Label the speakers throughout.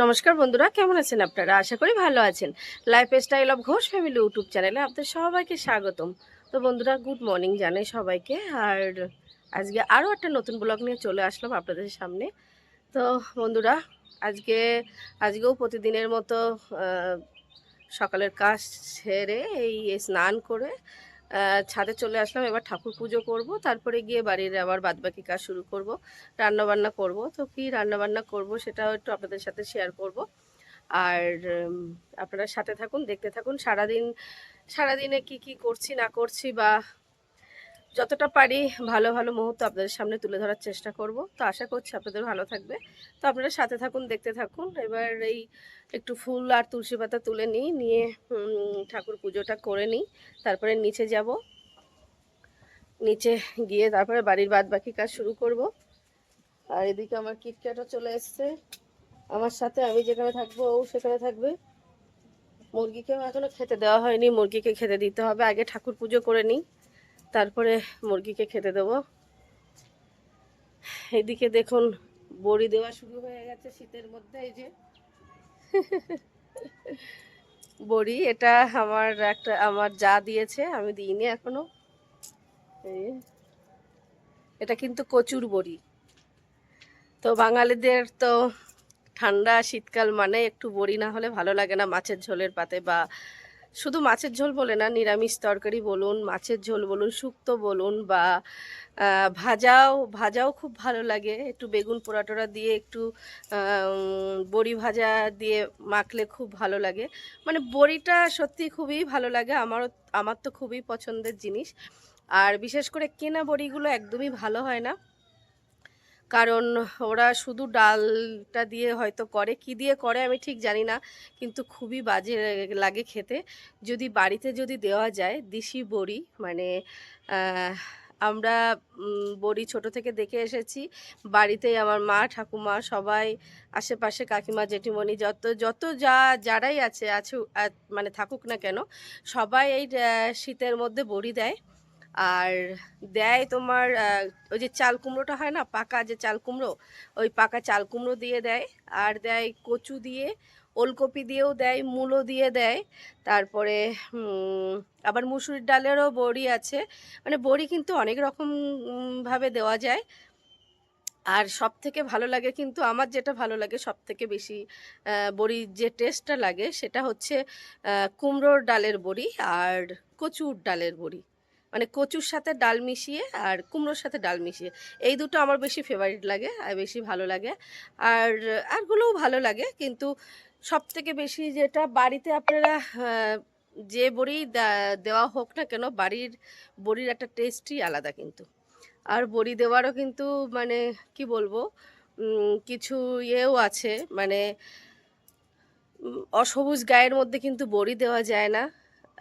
Speaker 1: নমস্কার বন্ধুরা, কেমন আছেন আপনারা? আশা করি ভালো আছেন। Lifestyle of Ghosh family YouTube চ্যানেলে আপনাদের সবাইকে স্বাগতম। তো বন্ধুরা গুড মর্নিং জানাই সবাইকে। আর আজকে আরও একটা নতুন ব্লগ নিয়ে চলে আসলাম আপনাদের সামনে। তো বন্ধুরা, আজকে, আজকেও প্রতিদিনের মতো সকালের কাজ সেরে এই স্নান করে ছাদে চলে আসলাম, এবার ঠাকুর পুজো করব। তারপরে গিয়ে বাড়ির আবার বাদবাকি কাজ শুরু করব, রান্নাবান্না করব। তো কি রান্নাবান্না করব সেটাও একটু আপনাদের সাথে শেয়ার করব। আর আপনারা সাথে থাকুন, দেখতে থাকুন, সারাদিন, সারাদিনে কি কি করছি, না করছি বা যতটা পারি ভালো ভালো মুহূর্ত আপনাদের সামনে তুলে ধরার চেষ্টা করব। তো আশা করছি আপনাদের ভালো থাকবে। তো আপনারা সাথে থাকুন, দেখতে থাকুন। এবার এই একটু ফুল আর তুলসী পাতা তুলে নিই, নিয়ে ঠাকুর পুজোটা করে নিই। তারপরে নিচে যাব। নিচে গিয়ে তারপরে বাড়ির বাদ বাকি কাজ শুরু করব। আর এদিকে আমার কিটক্যাটও চলে এসছে। আমার সাথে আমি যেখানে থাকব, ও সেখানে থাকবে। মুরগিকেও এখনও খেতে দেওয়া হয়নি। মুরগিকে খেতে দিতে হবে। আগে ঠাকুর পুজো করে নিই। তারপরে মুরগিকে খেতে দেবো। এদিকে দেখুন, বড়ি দেওয়া শুরু হয়ে গেছে শীতের মধ্যে, এই যে। বড়ি, এটা আমার একটা, আমার যা দিয়েছে, আমি দিইনি এখনও। এটা কিন্তু কচুর বড়ি। তো বাঙালিদের তো ঠান্ডা শীতকাল মানে একটু বড়ি, না হলে ভালো লাগে না মাছের ঝোলের পাতে বা শুধু মাছের ঝোল বলে না, নিরামিষ তরকারি বলুন, মাছের ঝোল বলুন, শুক্তো বলুন বা ভাজাও ভাজাও খুব ভালো লাগে। একটু বেগুন পোড়াটোড়া দিয়ে একটু বড়ি ভাজা দিয়ে মাখলে খুব ভালো লাগে। মানে বড়িটা সত্যি খুবই ভালো লাগে, আমারও, আমার তো খুবই পছন্দের জিনিস। আর বিশেষ করে কেনা বড়িগুলো একদমই ভালো হয় না। কারণ ওরা শুধু ডালটা দিয়ে হয়তো করে, কি দিয়ে করে আমি ঠিক জানি না, কিন্তু খুবই বাজে লাগে খেতে। যদি বাড়িতে যদি দেওয়া যায় দেশি বড়ি মানে আমরা বড়ি ছোট থেকে দেখে এসেছি, বাড়িতেই আমার মা, ঠাকুমা, সবাই, আশেপাশে কাকিমা, জেঠিমণি, যত যত যা, যারাই আছে আছে মানে থাকুক না কেন, সবাই এই শীতের মধ্যে বড়ি দেয়। আর দেয় তোমার ওই যে চাল কুমড়োটা হয় না পাকা যে চাল কুমড়ো ওই পাকা চাল কুমড়ো দিয়ে দেয়। আর দেয় কচু দিয়ে ওলকপি দিয়েও দেয় মূলো দিয়ে দেয়। তারপরে আবার মুসুরির ডালেরও বড়ি আছে। মানে বড়ি কিন্তু অনেক রকম উম, ভাবে দেওয়া যায়। আর সব থেকে ভালো লাগে কিন্তু আমার যেটা ভালো লাগে সব থেকে বেশি বড়ির যে টেস্টটা লাগে সেটা হচ্ছে কুমড়োর ডালের বড়ি আর কচুর ডালের বড়ি। মানে কচুর সাথে ডাল মিশিয়ে আর কুমড়োর সাথে ডাল মিশিয়ে। এই দুটো আমার বেশি ফেভারিট লাগে, আর বেশি ভালো লাগে। আর আরগুলোও ভালো লাগে, কিন্তু সব থেকে বেশি যেটা বাড়িতে আপনারা যে বড়ি দেওয়া হোক না কেন, বাড়ির বড়ির একটা টেস্টই আলাদা কিন্তু। আর বড়ি দেওয়ারও কিন্তু মানে কি বলব কিছু ইয়েও আছে। মানে অসবুজ গায়ের মধ্যে কিন্তু বড়ি দেওয়া যায় না।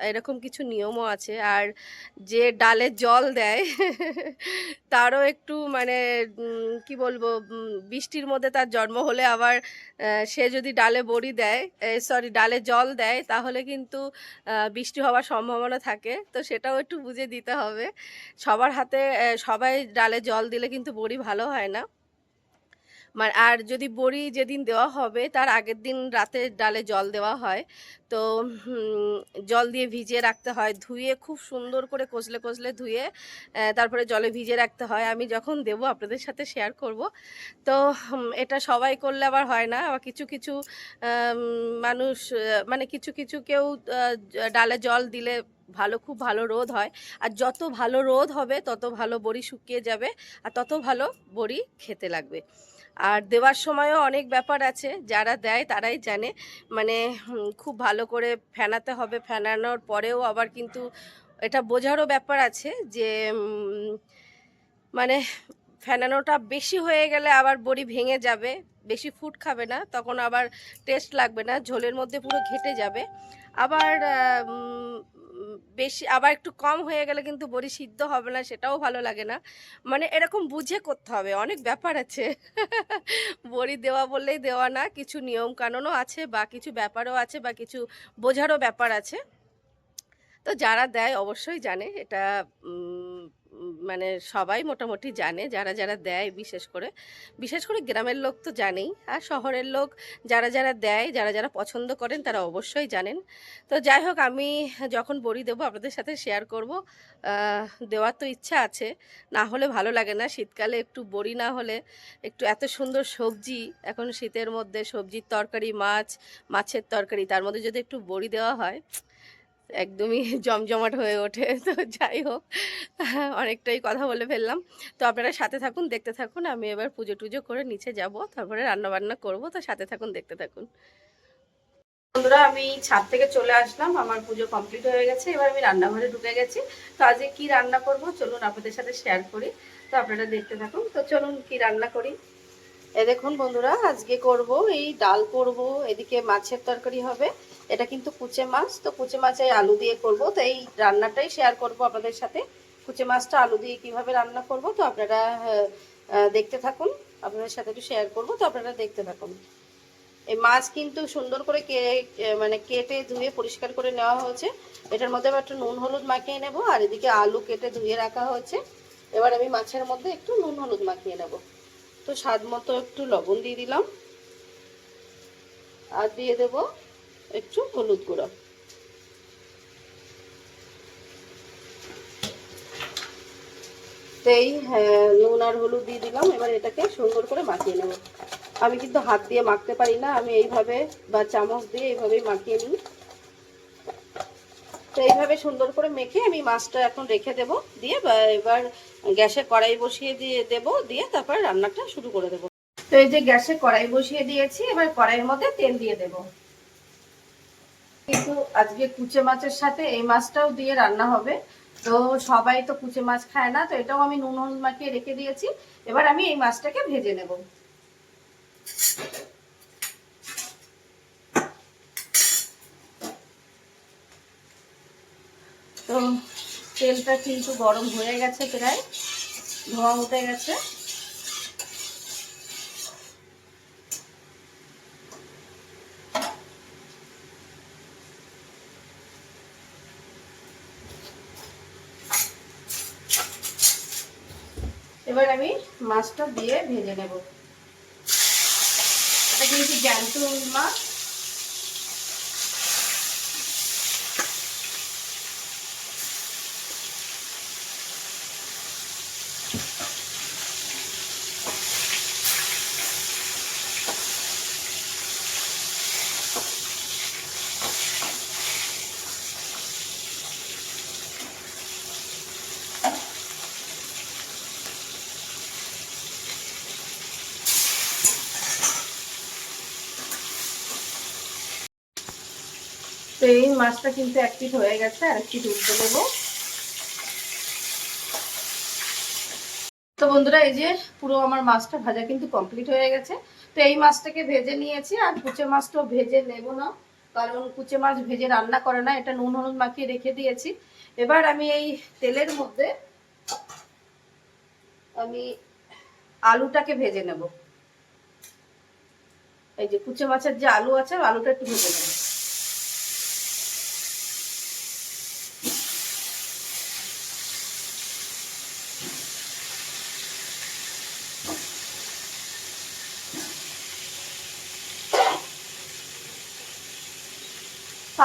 Speaker 1: এরকম কিছু নিয়মও আছে। আর যে ডালে জল দেয়, তারও একটু মানে কি বলব বৃষ্টির মধ্যে তার জন্ম হলে আবার সে যদি ডালে বড়ি দেয় সরি ডালে জল দেয়, তাহলে কিন্তু বৃষ্টি হওয়ার সম্ভাবনা থাকে। তো সেটাও একটু বুঝে দিতে হবে। সবার হাতে সবাই ডালে জল দিলে কিন্তু বড়ি ভালো হয় না। মানে আর যদি বড়ি যেদিন দেওয়া হবে, তার আগের দিন রাতে ডালে জল দেওয়া হয়। তো জল দিয়ে ভিজিয়ে রাখতে হয়। ধুয়ে খুব সুন্দর করে কষলে কষলে ধুয়ে তারপরে জলে ভিজিয়ে রাখতে হয়। আমি যখন দেবো, আপনাদের সাথে শেয়ার করব। তো এটা সবাই করলে আবার হয় না। আবার কিছু কিছু মানুষ মানে কিছু কিছু কেউ ডালে জল দিলে ভালো, খুব ভালো রোদ হয়। আর যত ভালো রোদ হবে, তত ভালো বড়ি শুকিয়ে যাবে। আর তত ভালো বড়ি খেতে লাগবে। আর দেওয়ার সময়ও অনেক ব্যাপার আছে, যারা দেয় তারাই জানে। মানে খুব ভালো করে ফেনাতে হবে, ফেনানোর পরেও আবার কিন্তু এটা বোঝারও ব্যাপার আছে যে মানে ফেনানোটা বেশি হয়ে গেলে আবার বড়ি ভেঙে যাবে, বেশি ফুড খাবে না, তখন আবার টেস্ট লাগবে না, ঝোলের মধ্যে পুরো ঘেটে যাবে। আবার বেশি, আবার একটু কম হয়ে গেলে কিন্তু বড়ি সিদ্ধ হবে না, সেটাও ভালো লাগে না। মানে এরকম বুঝে করতে হবে, অনেক ব্যাপার আছে। বড়ি দেওয়া বললেই দেওয়া না, কিছু নিয়ম কানুনও আছে বা কিছু ব্যাপারও আছে বা কিছু বোঝারও ব্যাপার আছে। তো যারা দেয় অবশ্যই জানে, এটা মানে সবাই মোটামুটি জানে, যারা যারা দেয় বিশেষ করে। বিশেষ করে গ্রামের লোক তো জানেই, আর শহরের লোক যারা যারা দেয়, যারা যারা পছন্দ করেন তারা অবশ্যই জানেন। তো যাই হোক, আমি যখন বড়ি দেবো আপনাদের সাথে শেয়ার করব দেওয়ার তো ইচ্ছা আছে। না হলে ভালো লাগে না, শীতকালে একটু বড়ি না হলে একটু এত সুন্দর সবজি, এখন শীতের মধ্যে সবজির তরকারি, মাছ, মাছের তরকারি, তার মধ্যে যদি একটু বড়ি দেওয়া হয় একদমই জমজমাট হয়ে ওঠে। তো যাই হোক, অনেকটাই কথা বলে ফেললাম। তো আপনারা সাথে থাকুন, দেখতে থাকুন। আমি এবার পুজো টুজো করে নিচে যাব, তারপরে রান্না বান্না করব। তো সাথে থাকুন, দেখতে থাকুন। বন্ধুরা, আমি ছাদ থেকে চলে আসলাম। আমার পুজো কমপ্লিট হয়ে গেছে। এবার আমি রান্নাঘরে ঢুকে গেছি। তো আজকে কি রান্না করব? চলুন আপনাদের সাথে শেয়ার করি। তো আপনারা দেখতে থাকুন। তো চলুন কি রান্না করি। এ দেখুন বন্ধুরা, আজকে করব এই ডাল করব, এদিকে মাছের তরকারি হবে। এটা কিন্তু কুচে মাছ, তো কুচে মাছে আলু দিয়ে করব। তো এই রান্নাটাই শেয়ার করব আপনাদের সাথে। কুচে মাছটা আলু দিয়ে কীভাবে রান্না করব, তো আপনারা দেখতে থাকুন। আপনাদের সাথে একটু শেয়ার করব, তো আপনারা দেখতে থাকুন। এই মাছ কিন্তু সুন্দর করে কে মানে কেটে ধুয়ে পরিষ্কার করে নেওয়া হয়েছে। এটার মধ্যে একটু নুন হলুদ মাখিয়ে নেব, আর এদিকে আলু কেটে ধুয়ে রাখা হয়েছে। এবার আমি মাছের মধ্যে একটু নুন হলুদ মাখিয়ে নেব। তো স্বাদ মতো একটু লবণ দিয়ে দিলাম। আর দিয়ে দেব একটু হলুদ গুঁড়ো। তো এই হ্যাঁ, নুন আর হলুদ দিয়ে দিলাম। এবার এটাকে সুন্দর করে মাখিয়ে নেব। আমি কিন্তু হাত দিয়ে মাখতে পারি না। আমি এইভাবে বা চামচ দিয়ে এইভাবেই মাখিয়ে নিই। তো এইভাবে সুন্দর করে মেখে আমি মাছটা এখন রেখে দেব। দিয়ে এবার গ্যাসে কড়াই বসিয়ে দিয়ে দেব, দিয়ে তারপর রান্নাটা শুরু করে দেব। তো এই যে গ্যাসে কড়াই বসিয়ে দিয়েছি, এবার কড়াইয়ের মধ্যে তেল দিয়ে দেব। কিন্তু আজকে কুচে মাছের সাথে এই মাছটাও দিয়ে রান্না হবে। তো সবাই তো কুচে মাছ খায় না, তো এটাও আমি নুন মাখিয়ে রেখে দিয়েছি। এবার আমি এই মাছটাকে ভেজে নেব। তো তেলটা কিন্তু গরম হয়ে গেছে প্রায়, ধোঁয়া উঠে গেছে। এবার আমি মাছটা দিয়ে ভেজে নেব। এটা কিন্তু জ্যান্ত মাছ। মাছটা কিন্তু এক হয়ে গেছে, আর একটি উল্টে দেবো। তো বন্ধুরা, এই যে পুরো আমার মাছটা ভাজা কিন্তু কমপ্লিট হয়ে গেছে। তো এই মাছটাকে ভেজে নিয়েছি, আর কুচে মাছটাও ভেজে নেব না, কারণ কুচে মাছ ভেজে রান্না করে না, এটা নুন হলুদ মাখিয়ে রেখে দিয়েছি। এবার আমি এই তেলের মধ্যে আমি আলুটাকে ভেজে নেব। এই যে কুচে মাছের যে আলু আছে, আলুটা একটু ভেজে নেব।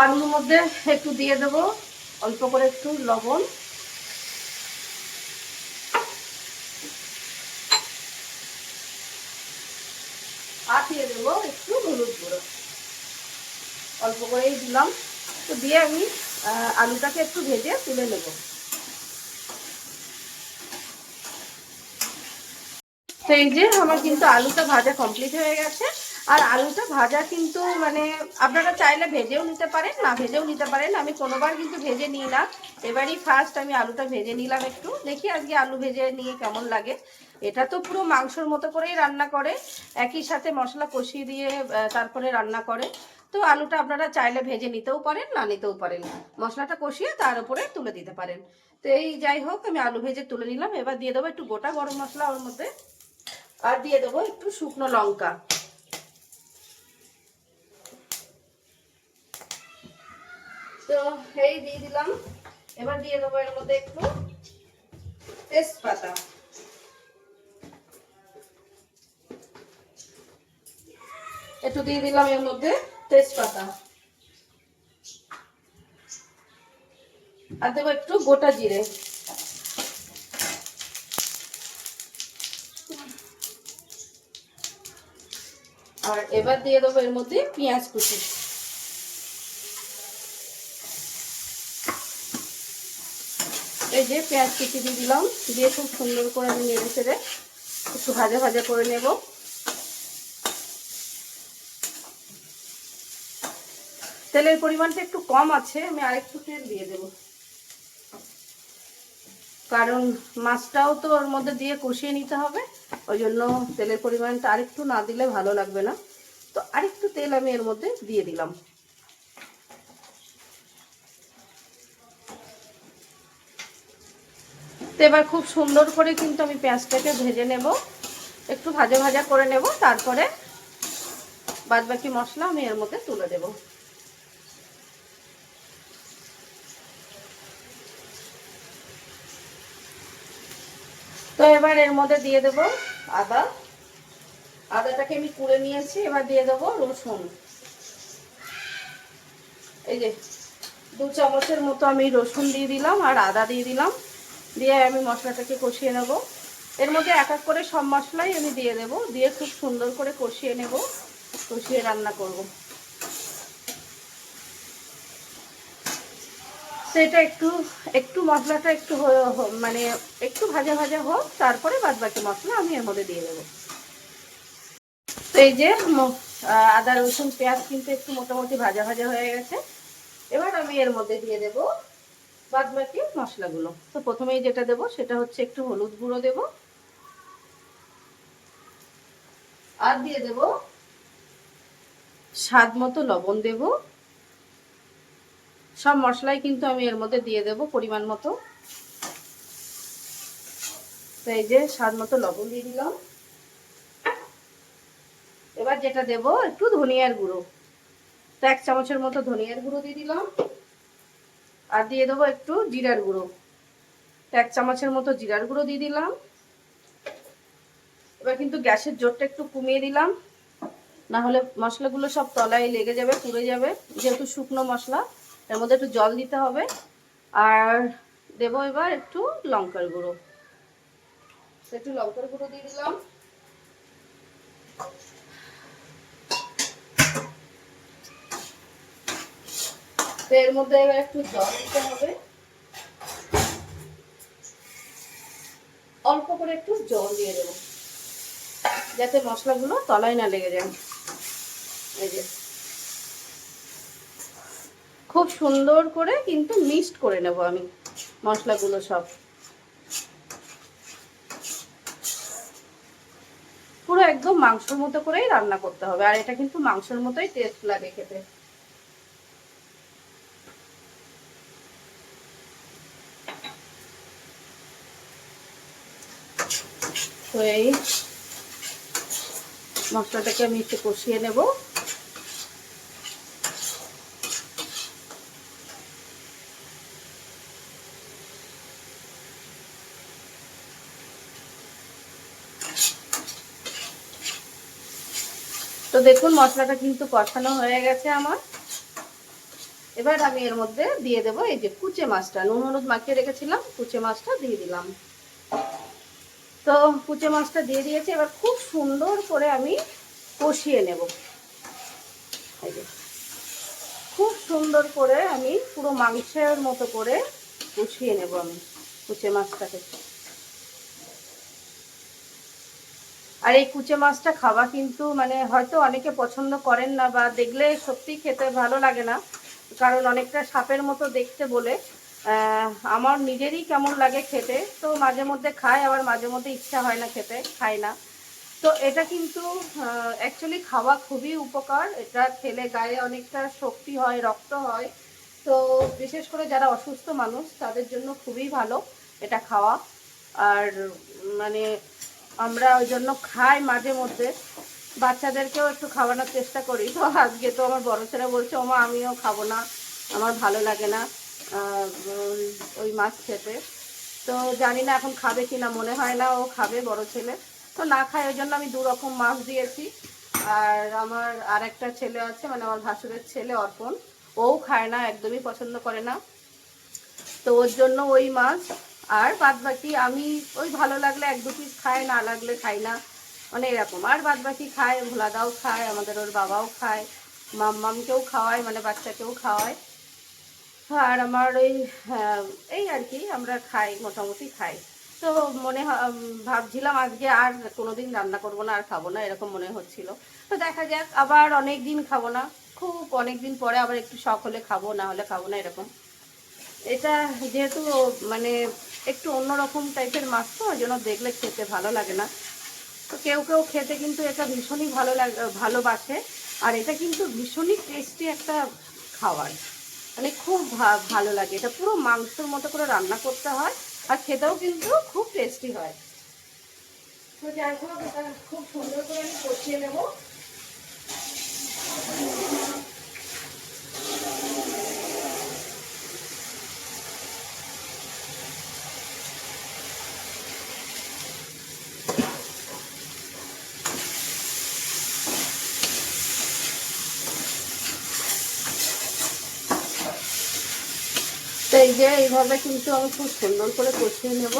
Speaker 1: আলুর মধ্যে একটু দিয়ে দেবো, অল্প করে একটু লবণ। আর দিয়ে দেবো একটু হলুদ গুঁড়ো। অল্প করেই দিলাম। তো দিয়ে আমি আলুটাকে একটু ভেজে তুলে নেব। তো এই যে আমার কিন্তু আলুটা ভাজা কমপ্লিট হয়ে গেছে। আর আলুটা ভাজা কিন্তু মানে আপনারা চাইলে ভেজেও নিতে পারেন, না ভেজেও নিতে পারেন। আমি কোনোবার কিন্তু ভেজে নিই না। এবারই ফার্স্ট আমি আলুটা ভেজে নিলাম একটু। দেখি আজকে আলু ভেজে নিয়ে কেমন লাগে। এটা তো পুরো মাংসর মতো করেই রান্না করে। একই সাথে মশলা কষিয়ে দিয়ে তারপরে রান্না করে। তো আলুটা আপনারা চাইলে ভেজে নিতেও পারেন, না নিতেও পারেন মশলাটা কষিয়ে তার উপরে তুলে দিতে পারেন। তো এই যাই হোক, আমি আলু ভেজে তুলে নিলাম। এবার দিয়ে দেবো একটু গোটা গরম মশলা ওর মধ্যে। আর দিয়ে দেবো একটু শুকনো লঙ্কা। তো এই দিয়ে দিলাম। এবার দিয়ে দেবো এর মধ্যে একটু তেজপাতা। একটু দিয়ে দিলাম এর মধ্যে তেজপাতা। আর দেবো একটু গোটা জিরে। আর এবার দিয়ে দেবো এর মধ্যে পেঁয়াজ কুচি। এই যে পেঁয়াজ কুচি দিয়ে দিলাম, দিয়ে খুব সুন্দর করে আমি নেড়ে চেড়ে একটু ভাজা ভাজা করে নেব। তেলের পরিমাণটা একটু কম আছে, আমি আরেকটু তেল দিয়ে দেব। কারণ মাছটাও তো ওর মধ্যে দিয়ে কষিয়ে নিতে হবে, ওই জন্য তেলের পরিমাণটা আরেকটু না দিলে ভালো লাগবে না। তো আরেকটু তেল আমি এর মধ্যে দিয়ে দিলাম। তো এবার খুব সুন্দর করে কিন্তু আমি পেঁয়াজটাকে ভেজে নেব। একটু ভাজা ভাজা করে নেব, তারপরে বাদবাকি মশলা আমি এর মধ্যে তুলে দেব। তো এবার এর মধ্যে দিয়ে দেব আদা। আদাটাকে আমি কুড়ে নিয়েছি, এবার দিয়ে দেব রসুন। এই যে দু চামচের মতো আমি রসুন দিয়ে দিলাম আর আদা দিয়ে দিলাম। দিয়ে আমি মশলাটাকে কষিয়ে নেব। এর মধ্যে এক এক করে সব মশলাই আমি দিয়ে দেব। দিয়ে খুব সুন্দর করে কষিয়ে নেব। কষিয়ে রান্না করব। সেটা একটু একটু মশলাটা একটু মানে একটু ভাজা ভাজা হোক, তারপরে বাদ বাকি মশলা আমি এর মধ্যে দিয়ে দেবো। তো এই যে আদা, রসুন, পেঁয়াজ কিন্তু একটু মোটামুটি ভাজা ভাজা হয়ে গেছে। এবার আমি এর মধ্যে দিয়ে দেব বাদ বাকি মশলাগুলো। তো প্রথমেই যেটা দেব সেটা হচ্ছে একটু হলুদ গুঁড়ো দেব। আর দিয়ে দেব স্বাদ মতো লবণ দেব। সব মশলাই কিন্তু আমি এর মধ্যে দিয়ে দেব পরিমাণ মতো। তো এই যে স্বাদ মতো লবণ দিয়ে দিলাম। এবার যেটা দেব একটু ধনিয়ার গুঁড়ো। তো এক চামচের মতো ধনিয়ার গুঁড়ো দিয়ে দিলাম। আর দিয়ে দেবো একটু জিরার গুঁড়ো। এক চামচের মতো জিরার গুঁড়ো দিয়ে দিলাম। এবার কিন্তু গ্যাসের জোরটা একটু কমিয়ে দিলাম। না হলে মশলাগুলো সব তলায় লেগে যাবে, পুড়ে যাবে। যেহেতু শুকনো মশলা এর মধ্যে একটু জল দিতে হবে। আর দেবো এবার একটু লঙ্কার গুঁড়ো। একটু লঙ্কার গুঁড়ো দিয়ে দিলাম। তো এর মধ্যে এবার একটু জল দিতে হবে। অল্প করে একটু জল দিয়ে দেবো, যাতে মশলাগুলো তলায় না লেগে যায়। এই যে। খুব সুন্দর করে কিন্তু মিক্সড করে নেব আমি মশলাগুলো সব। পুরো একদম মাংসর মতো করেই রান্না করতে হবে, আর এটা কিন্তু মাংসের মতোই টেস্ট লাগে খেতে। তো এই মশলাটাকে আমি একটু কষিয়ে নেব। তো দেখুন, মশলাটা কিন্তু কষানো হয়ে গেছে আমার। এবার আমি এর মধ্যে দিয়ে দেবো এই যে কুচে মাছটা। নুন হলুদ মাখিয়ে রেখেছিলাম, কুচে মাছটা দিয়ে দিলাম। তো কুচে মাছটা দিয়ে দিয়েছি, এবার খুব সুন্দর করে আমি কষিয়ে নেব। খুব সুন্দর করে আমি পুরো মাংসের মতো করে কষিয়ে নেব আমি কুচে মাছটাকে। আর এই কুচে মাছটা খাওয়া কিন্তু মানে হয়তো অনেকে পছন্দ করেন না বা দেখলে সত্যি খেতে ভালো লাগে না, কারণ অনেকটা সাপের মতো দেখতে বলে। আমার নিজেরই কেমন লাগে খেতে। তো মাঝে মধ্যে খাই, আবার মাঝে মধ্যে ইচ্ছা হয় না খেতে, খাই না। তো এটা কিন্তু অ্যাকচুয়ালি খাওয়া খুবই উপকার। এটা খেলে গায়ে অনেকটা শক্তি হয়, রক্ত হয়। তো বিশেষ করে যারা অসুস্থ মানুষ, তাদের জন্য খুবই ভালো এটা খাওয়া। আর মানে আমরা ওই জন্য খাই মাঝে মধ্যে। বাচ্চাদেরকেও একটু খাওয়ানোর চেষ্টা করি। তো আজকে তো আমার বড় ছেলে বলছে, ওমা, আমিও খাব না। আমার ভালো লাগে না। ওই মাছ খেতে। তো জানি না এখন খাবে কিনা, মনে হয় না ও খাবে, বড় ছেলে। তো না খায়, ওই জন্য আমি দু রকম মাছ দিয়েছি। আর আমার আর একটা ছেলে আছে মানে আমার ভাসুরের ছেলে অর্পণ। ও খায় না, একদমই পছন্দ করে না। তো ওর জন্য ওই মাছ। আর বাদ বাকি আমি ওই ভালো লাগলে এক দু পিস খায়, না লাগলে খাই না। মানে এরকম। আর বাদ বাকি খায়, ভোলাদাও খায়, আমাদের ওর বাবাও খায়। মাম্মামকেও খাওয়ায় মানে বাচ্চাকেও খাওয়ায়। আর আমার ওই হ্যাঁ, এই আর কি আমরা খাই মোটামুটি খাই। তো মনে ভাবছিলাম আজকে আর কোনোদিন রান্না করব না আর খাব না এরকম মনে হচ্ছিল। তো দেখা যাক আবার অনেক দিন খাব না খুব অনেক দিন পরে আবার একটু শখ হলে খাব না হলে খাব না এরকম। এটা যেহেতু মানে একটু অন্যরকম টাইপের মাছ তো ওই জন্য দেখলে খেতে ভালো লাগে না। তো কেউ কেউ খেতে কিন্তু এটা ভীষণই ভালো লাগে ভালোবাসে আর এটা কিন্তু ভীষণই টেস্টি একটা খাবার। মানে খুব ভালো লাগে। এটা পুরো মাংসের মতো করে রান্না করতে হয় আর খেতেও কিন্তু খুব টেস্টি হয়। তো যাই হোক খুব সুন্দর করে আমি কষিয়ে নেব তো এই যে এইভাবে কিন্তু আমি খুব সুন্দর করে কষিয়ে নেব।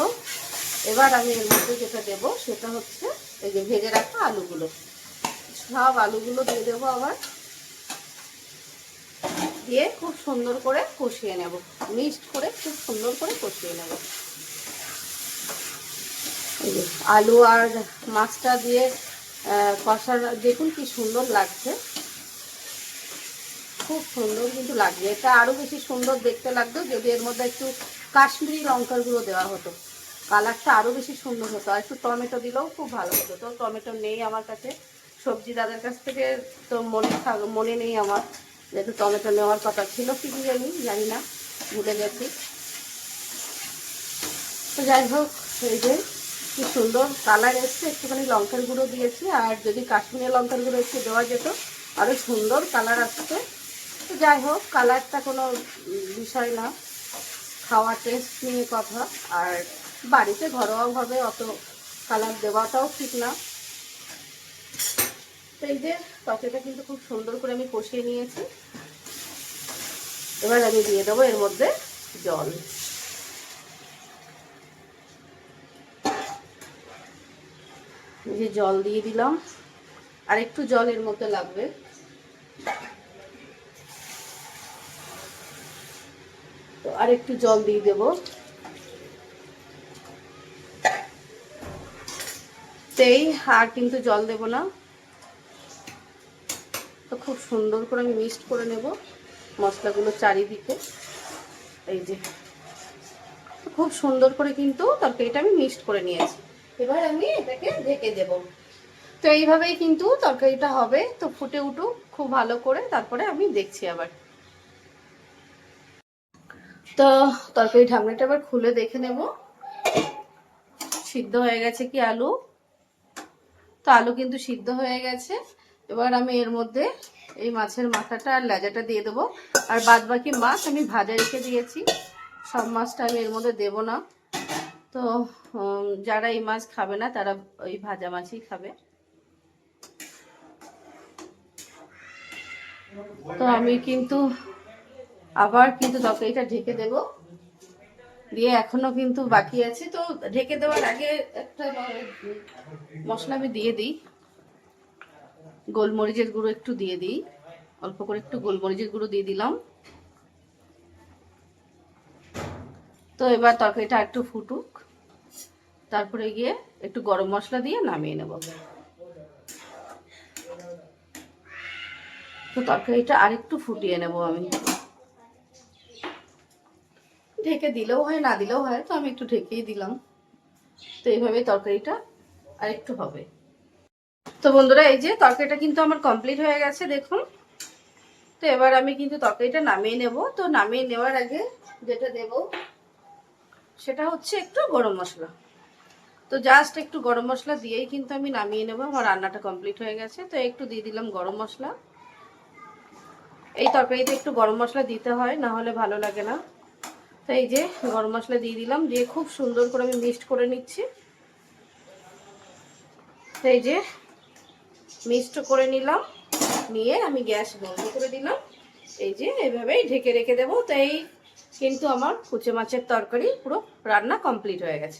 Speaker 1: এবার আমি এর মধ্যে যেটা দেব সেটা হচ্ছে এই যে ভেজে রাখা আলুগুলো। সব আলুগুলো দিয়ে দেবো আবার। দিয়ে খুব সুন্দর করে কষিয়ে নেব। মিক্সড করে খুব সুন্দর করে কষিয়ে নেব। আলু আর মাছটা দিয়ে কষার দেখুন কি সুন্দর লাগছে। খুব সুন্দর কিন্তু লাগছে এটা আরও বেশি সুন্দর দেখতে লাগতো যদি এর মধ্যে একটু কাশ্মীরি লঙ্কার গুঁড়ো দেওয়া হতো। কালারটা আরও বেশি সুন্দর হতো। আর একটু টমেটো দিলেও খুব ভালো হতো। তো টমেটো নেই আমার কাছে। সবজি দাদার কাছ থেকে তো মনে মনে নেই আমার যেহেতু টমেটো নেওয়ার কথা ছিল কি জানি জানি না। ভুলে গেছি। তো যাই হোক, এই যে কি সুন্দর কালার এসছে। একটুখানি লঙ্কার গুঁড়ো দিয়েছি। আর যদি কাশ্মীরি লঙ্কার গুঁড়ো একটু দেওয়া যেত আরও সুন্দর কালার আসছে তো যাই হোক কালারটা কোনো বিষয় না। খাওয়া টেস্ট নিয়ে কথা। আর বাড়িতে ঘরোয়াভাবে অত কালার দেওয়াটাও ঠিক না। এই যে তরকারিটা কিন্তু খুব সুন্দর করে আমি কষিয়ে নিয়েছি। এবার আমি দিয়ে দেবো এর মধ্যে জল। যে জল দিয়ে দিলাম। আর একটু জল এর মধ্যে লাগবে। তো আর একটু জল দিয়ে দেব। তেই আর কিন্তু জল দেব না। তো খুব সুন্দর করে আমি মিক্সড করে নেব মশলাগুলো চারিদিকে। এই যে। খুব সুন্দর করে কিন্তু তরকারিটা আমি মিক্সড করে নিয়েছি। এবার আমি এটাকে ঢেকে দেব। তো এইভাবেই কিন্তু তরকারিটা হবে। তো ফুটে উঠুক খুব ভালো করে। তারপরে আমি দেখছি আবার। তো তরকারি ঢাকনাটা আবার খুলে দেখে নেব। সিদ্ধ হয়ে গেছে কি আলু? তো আলু কিন্তু সিদ্ধ হয়ে গেছে। এবার আমি এর মধ্যে এই মাছের মাথাটা আর লেজাটা দিয়ে দেবো। আর বাদ বাকি মাছ আমি ভাজা রেখে দিয়েছি। সব মাছটা আমি এর মধ্যে দেব না। তো যারা এই মাছ খাবে না, তারা ওই ভাজা মাছই খাবে। তো আমি কিন্তু আবার কিন্তু তরকারিটা ঢেকে দেব। দিয়ে এখনও কিন্তু বাকি আছে। তো ঢেকে দেওয়ার আগে একটা মশলা আমি দিয়ে দিই। গোলমরিচের গুঁড়ো একটু দিয়ে দিই। অল্প করে একটু গোলমরিচের গুঁড়ো দিয়ে দিলাম। তো এবার তরকারিটা একটু ফুটুক। তারপরে গিয়ে একটু গরম মশলা দিয়ে নামিয়ে নেব। তো তরকারিটা আরেকটু ফুটিয়ে নেব আমি। ঢেকে দিলেও হয়, না দিলেও হয়, তো আমি একটু ঢেকেই দিলাম। তো এইভাবে তরকারিটা আরেকটু হবে। তো বন্ধুরা, এই যে তরকারিটা কিন্তু আমার কমপ্লিট হয়ে গেছে, দেখুন। তো এবার আমি কিন্তু তরকারিটা নামিয়ে নেব। তো নামিয়ে নেওয়ার আগে যেটা দেব, সেটা হচ্ছে একটু গরম মশলা। তো জাস্ট একটু গরম মশলা দিয়েই কিন্তু আমি নামিয়ে নেব। আমার রান্নাটা কমপ্লিট হয়ে গেছে, তো একটু দিয়ে দিলাম গরম মশলা। এই তরকারিতে একটু গরম মশলা দিতে হয়, না হলে ভালো লাগে না। তো এই যে গরম মশলা দিয়ে দিলাম, দিয়ে খুব সুন্দর করে আমি মিক্সড করে নিচ্ছি। তো এই যে মিক্সড করে নিলাম, নিয়ে আমি গ্যাস বন্ধ করে দিলাম। এই যে এভাবেই ঢেকে রেখে দেবো। তাই কিন্তু আমার কুচে মাছের তরকারি পুরো রান্না কমপ্লিট হয়ে গেছে।